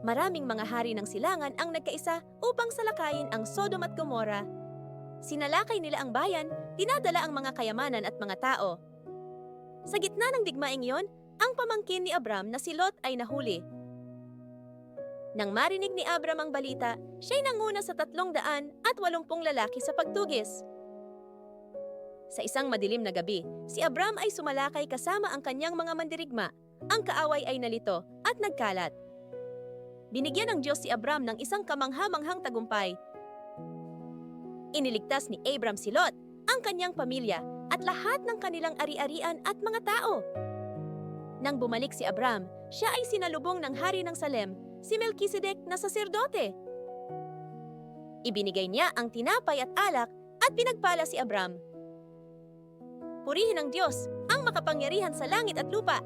Maraming mga hari ng silangan ang nagkaisa upang salakayin ang Sodom at Gomorrah. Sinalakay nila ang bayan, dinadala ang mga kayamanan at mga tao. Sa gitna ng digmaing yon, ang pamangkin ni Abram na si Lot ay nahuli. Nang marinig ni Abram ang balita, siya'y nanguna sa tatlong daan at walumpung lalaki sa pagtugis. Sa isang madilim na gabi, si Abram ay sumalakay kasama ang kanyang mga mandirigma. Ang kaaway ay nalito at nagkalat. Binigyan ng Diyos si Abram ng isang kamangha-manghang tagumpay. Iniligtas ni Abram si Lot, ang kanyang pamilya, at lahat ng kanilang ari-arian at mga tao. Nang bumalik si Abram, siya ay sinalubong ng hari ng Salem, si Melchizedek na saserdote. Ibinigay niya ang tinapay at alak at pinagpala si Abram. Purihin ng Diyos, ang makapangyarihan sa langit at lupa.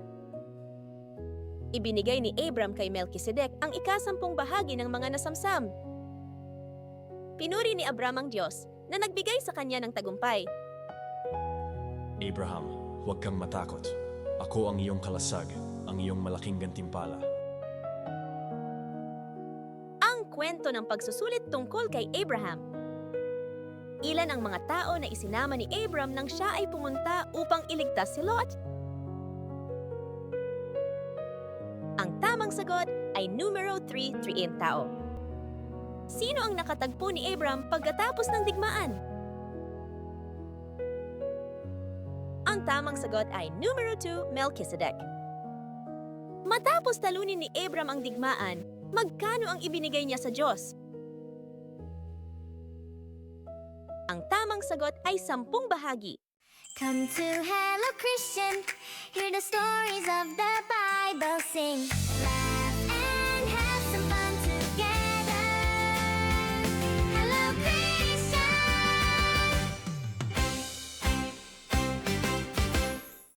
Ibinigay ni Abram kay Melchizedek ang ikasampung bahagi ng mga nasamsam. Pinuri ni Abram ang Diyos na nagbigay sa kanya ng tagumpay. Abraham, huwag kang matakot. Ako ang iyong kalasag, ang iyong malaking gantimpala. Ang kwento ng pagsusulit tungkol kay Abraham. Ilan ang mga tao na isinama ni Abram nang siya ay pumunta upang iligtas si Lot? Sagot ay numero 3, 3 tao. Sino ang nakatagpo ni Abram pagkatapos ng digmaan? Ang tamang sagot ay numero 2, Melchizedek. Matapos talunin ni Abram ang digmaan, magkano ang ibinigay niya sa Diyos? Ang tamang sagot ay sampung bahagi. Come to Hello Christian, hear the stories of the Bible